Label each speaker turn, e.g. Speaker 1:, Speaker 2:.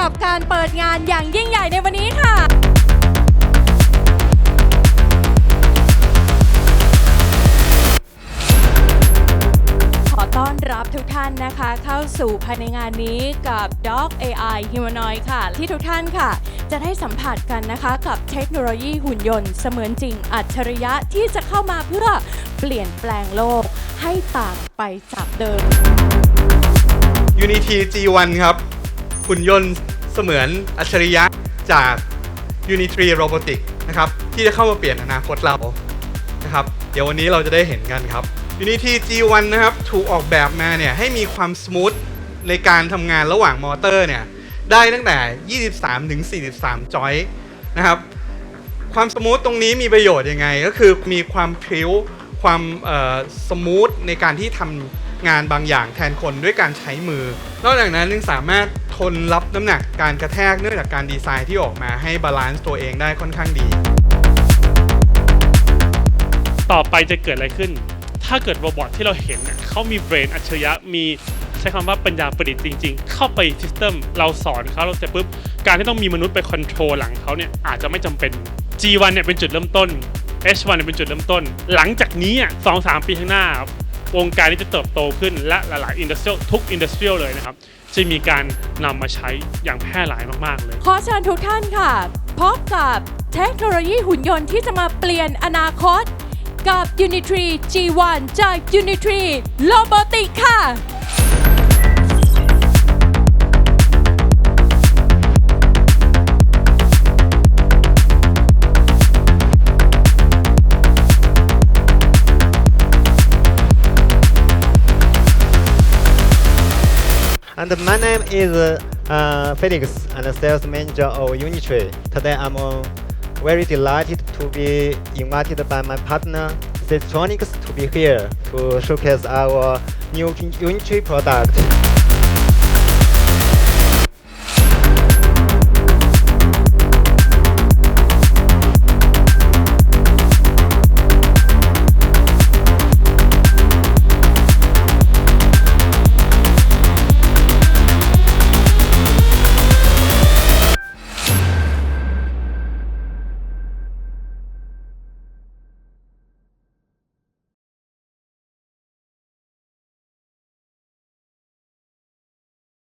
Speaker 1: กับการเปิดงานอย่างยิ่งใหญ่ในวันนี้ค่ะต้อนรับทุกท่านนะคะเข้าสู่ภายในงานนี้กับ Dog AI Humanoid ค่ะ ที่ทุกท่านค่ะ จะได้สัมผัสกันนะคะกับเทคโนโลยีหุ่นยนต์เสมือนจริงอัจฉริยะที่จะเข้ามาเพื่อเปลี่ยนแปลงโลกให้ต่างไปจากเดิม
Speaker 2: Unity G1 ครับ หุ่นยนต์ เสมือนอัจฉริยะจาก Unity Robotic นะครับ ที่จะเข้ามาเปลี่ยนอนาคตเรานะครับ เดี๋ยววันนี้เราจะได้เห็นกันครับ Unity G1 นะครับ ถูกออกแบบมาเนี่ยให้มีความส o t h ในการทำงานระหว่างมอเตอร์เนี่ย ได้ตั้งแต่ 23 ถึง 43 จอยนะครับ ความสมูทตรงนี้มีประโยชน์ยังไง ก็คือมีความพริ้วความสมูทในการที่ทำงานบางอย่างแทนคนด้วยการใช้มือ นอกจากนั้นยังสามารถ ทนรับน้ำหนักการกระแทกเนื่องจากการดีไซน์ที่ออกมาให้บาลานซ์ตัวเองได้ค่อนข้างดี
Speaker 3: ต่อไปจะเกิดอะไรขึ้น ถ้าเกิดโรบอทที่เราเห็นเนี่ยเขามีเบรนอัจฉริยะมีใช้คำว่าปัญญาประดิษฐ์จริง ๆ เข้าไปซิสเต็มเราสอนเขาเราเสร็จปุ๊บ การที่ต้องมีมนุษย์ไปคอนโทรลหลังเขาเนี่ยอาจจะไม่จำเป็น G1 เนี่ยเป็นจุดเริ่มต้น H1 เนี่ยเป็นจุดเริ่มต้น หลังจากนี้อะสองสามปีข้างหน้า วงการนี้จะเติบโตขึ้นและหลายๆอินดัสเทรียลทุกอินดัสเทรียลเลยนะครับจะมีการนำมาใช้อย่างแพร่หลายมากๆเลย
Speaker 1: ขอเชิญทุกท่านค่ะ พบกับเทคโนโลยีหุ่นยนต์ที่จะมาเปลี่ยนอนาคต กับ Unitry G1 จาก Unitry Robotic ค่ะ
Speaker 4: And my name is uh, Felix, and the sales manager of Unitree. Today I'm uh, very delighted to be invited by my partner Sistronics to be here to showcase our new Unitree product.